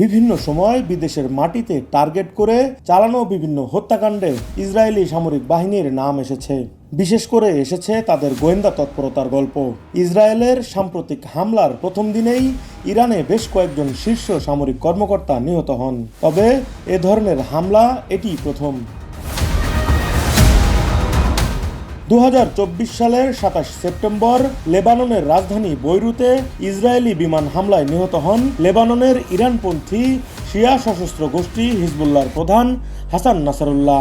বিভিন্ন সময় বিদেশের মাটিতে টার্গেট করে চালানো বিভিন্ন হত্যাকাণ্ডে ইসরায়েলি সামরিক বাহিনীর নাম এসেছে। বিশেষ করে এসেছে তাদের গোয়েন্দা তৎপরতার গল্প। ইসরায়েলের সাম্প্রতিক হামলার প্রথম দিনেই ইরানে বেশ কয়েকজন শীর্ষ সামরিক কর্মকর্তা নিহত হন। তবে এ ধরনের হামলা এটি প্রথম। দু হাজার চব্বিশ সালের সাতাশ সেপ্টেম্বর লেবাননের রাজধানী বৈরুতে ইসরায়েলি বিমান হামলায় নিহত হন লেবাননের ইরানপন্থী শিয়া সশস্ত্র গোষ্ঠী হিজবুল্লাহর প্রধান হাসান নাসারুল্লাহ।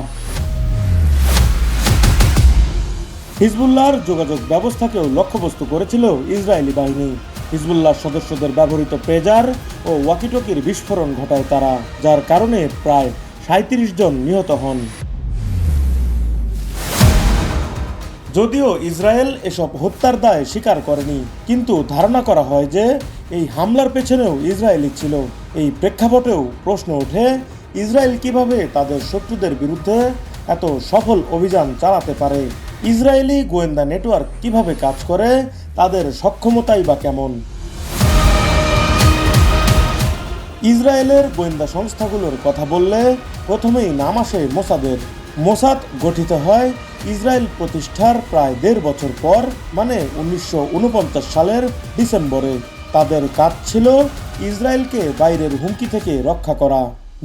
হিজবুল্লাহর যোগাযোগ ব্যবস্থাকেও লক্ষ্যবস্তু করেছিল ইসরায়েলি বাহিনী। হিজবুল্লাহর সদস্যদের ব্যবহৃত পেজার ও ওয়াকিটকির বিস্ফোরণ ঘটায় তারা, যার কারণে প্রায় সাঁত্রিশ জন নিহত হন। যদিও ইসরায়েল এসব হত্যার দায় স্বীকার করেনি, কিন্তু ধারণা করা হয় যে এই হামলার পেছনেও ইসরায়েলি ছিল। এই প্রেক্ষাপটেও প্রশ্ন ওঠে, ইসরায়েল কীভাবে তাদের শত্রুদের বিরুদ্ধে এত সফল অভিযান চালাতে পারে? ইসরায়েলি গোয়েন্দা নেটওয়ার্ক কীভাবে কাজ করে? তাদের সক্ষমতাই বা কেমন? ইসরায়েলের গোয়েন্দা সংস্থাগুলোর কথা বললে প্রথমেই নাম আসে মোসাদের। মোসাদ গঠিত হয় ইসরায়েল প্রতিষ্ঠার প্রায় দেড় বছর পর মানে উনিশশো উনপঞ্চাশ সালের ডিসেম্বরে, তাদের কাজ ছিল ইসরায়েলকে বাইরের হুমকি থেকে রক্ষা করা।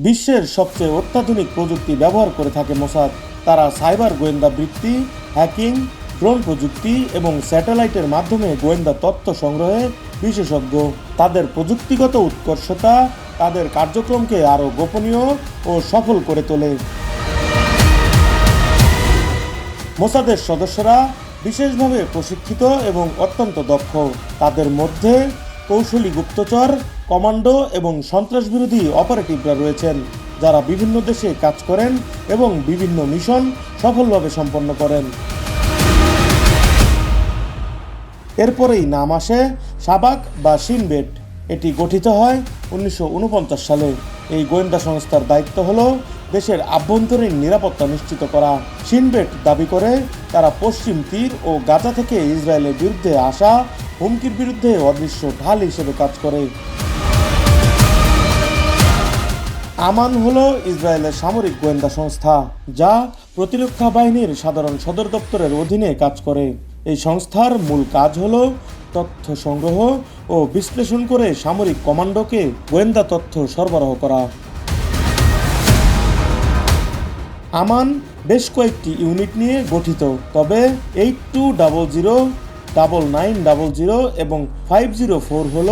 বিশ্বের সবচেয়ে অত্যাধুনিক প্রযুক্তি ব্যবহার করে থাকে মোসাদ। তারা সাইবার গোয়েন্দা বৃত্তি, হ্যাকিং, ড্রোন প্রযুক্তি এবং স্যাটেলাইটের মাধ্যমে গোয়েন্দা তথ্য সংগ্রহে বিশেষজ্ঞ। তাদের প্রযুক্তিগত উৎকর্ষতা তাদের কার্যক্রমকে আরও গোপনীয় ও সফল করে তোলে। মোসাদের সদস্যরা বিশেষভাবে প্রশিক্ষিত এবং অত্যন্ত দক্ষ। তাদের মধ্যে কৌশলী গুপ্তচর, কমান্ডো এবং সন্ত্রাসবিরোধী অপারেটিভরা রয়েছেন, যারা বিভিন্ন দেশে কাজ করেন এবং বিভিন্ন মিশন সফলভাবে সম্পন্ন করেন। এরপরেই নাম আসে সাবাক বা সিনবেট এটি গঠিত হয় উনিশশো ঊনপঞ্চাশ সালে। এই গোয়েন্দা সংস্থার দায়িত্ব হলো দেশের আভ্যন্তরীণ নিরাপত্তা নিশ্চিত করা। সিনবেট দাবি করে তারা পশ্চিম তীর ও গাজা থেকে ইসরায়েলের বিরুদ্ধে আসা হুমকির বিরুদ্ধে অদৃশ্য ঢাল হিসেবে কাজ করে। আমান হল ইসরায়েলের সামরিক গোয়েন্দা সংস্থা, যা প্রতিরক্ষা বাহিনীর সাধারণ সদর দপ্তরের অধীনে কাজ করে। এই সংস্থার মূল কাজ হল তথ্য সংগ্রহ ও বিশ্লেষণ করে সামরিক কমান্ডোকে গোয়েন্দা তথ্য সরবরাহ করা। আমান বেশ কয়েকটি ইউনিট নিয়ে গঠিত, তবে eight two double zero, double nine double zero এবং ফাইভ জিরো ফোর হল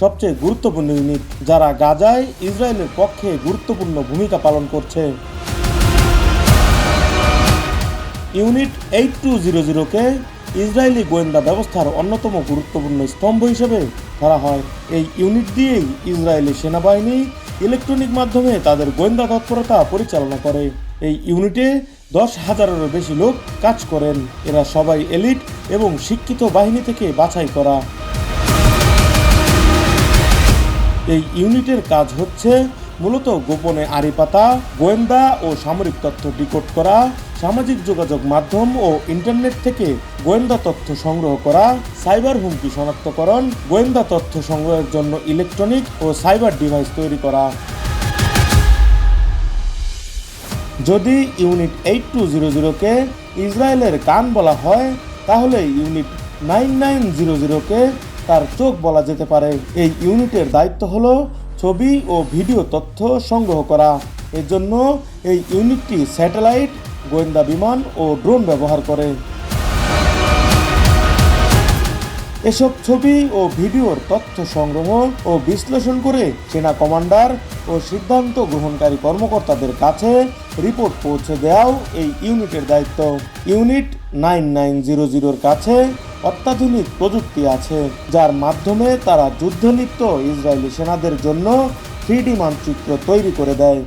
সবচেয়ে গুরুত্বপূর্ণ ইউনিট, যারা গাজায় ইসরায়েলের পক্ষে গুরুত্বপূর্ণ ভূমিকা পালন করছে। ইউনিট এইট টু জিরো জিরোকে ইসরায়েলি গোয়েন্দা ব্যবস্থার অন্যতম গুরুত্বপূর্ণ স্তম্ভ হিসেবে ধরা হয়। এই ইউনিট দিয়েই ইসরায়েলি সেনাবাহিনী ইলেকট্রনিক মাধ্যমে তাদের গোয়েন্দা তৎপরতা পরিচালনা করে। এই ইউনিটে দশ হাজারেরও বেশি লোক কাজ করেন। এরা সবাই এলিট এবং শিক্ষিত বাহিনী থেকে বাছাই করা। এই ইউনিটের কাজ হচ্ছে মূলত গোপনে আড়ি পাতা গোয়েন্দা ও সামরিক তথ্য ডিকোড করা, সামাজিক যোগাযোগ মাধ্যম ও ইন্টারনেট থেকে গোয়েন্দা তথ্য সংগ্রহ করা, সাইবার হুমকি শনাক্তকরণ, গোয়েন্দা তথ্য সংগ্রহের জন্য ইলেকট্রনিক ও সাইবার ডিভাইস তৈরি করা। যদি ইউনিট এইট টু জিরো জিরোকে ইসরায়েলের কান বলা হয়, তাহলে ইউনিট নাইন নাইন জিরো জিরোকে তার চোখ বলা যেতে পারে। এই ইউনিটের দায়িত্ব হলো ছবি ও ভিডিও তথ্য সংগ্রহ করা। এর জন্য এই ইউনিটটি স্যাটেলাইট, গোয়েন্দা বিমান ও ড্রোন ব্যবহার করে। এসব ছবি ও ভিডিওর তথ্য সংগ্রহ ও বিশ্লেষণ করে সেনা কমান্ডার ও সিদ্ধান্ত গ্রহণকারী কর্মকর্তাদের কাছে রিপোর্ট পৌঁছে দেওয়াও এই ইউনিটের দায়িত্ব। ইউনিট নাইন নাইন জিরো জিরোর কাছে অত্যাধুনিক প্রযুক্তি আছে, যার মাধ্যমে তারা যুদ্ধলিপ্ত ইসরায়েলি সেনাদের জন্য থ্রিডি মানচিত্র তৈরি করে দেয়।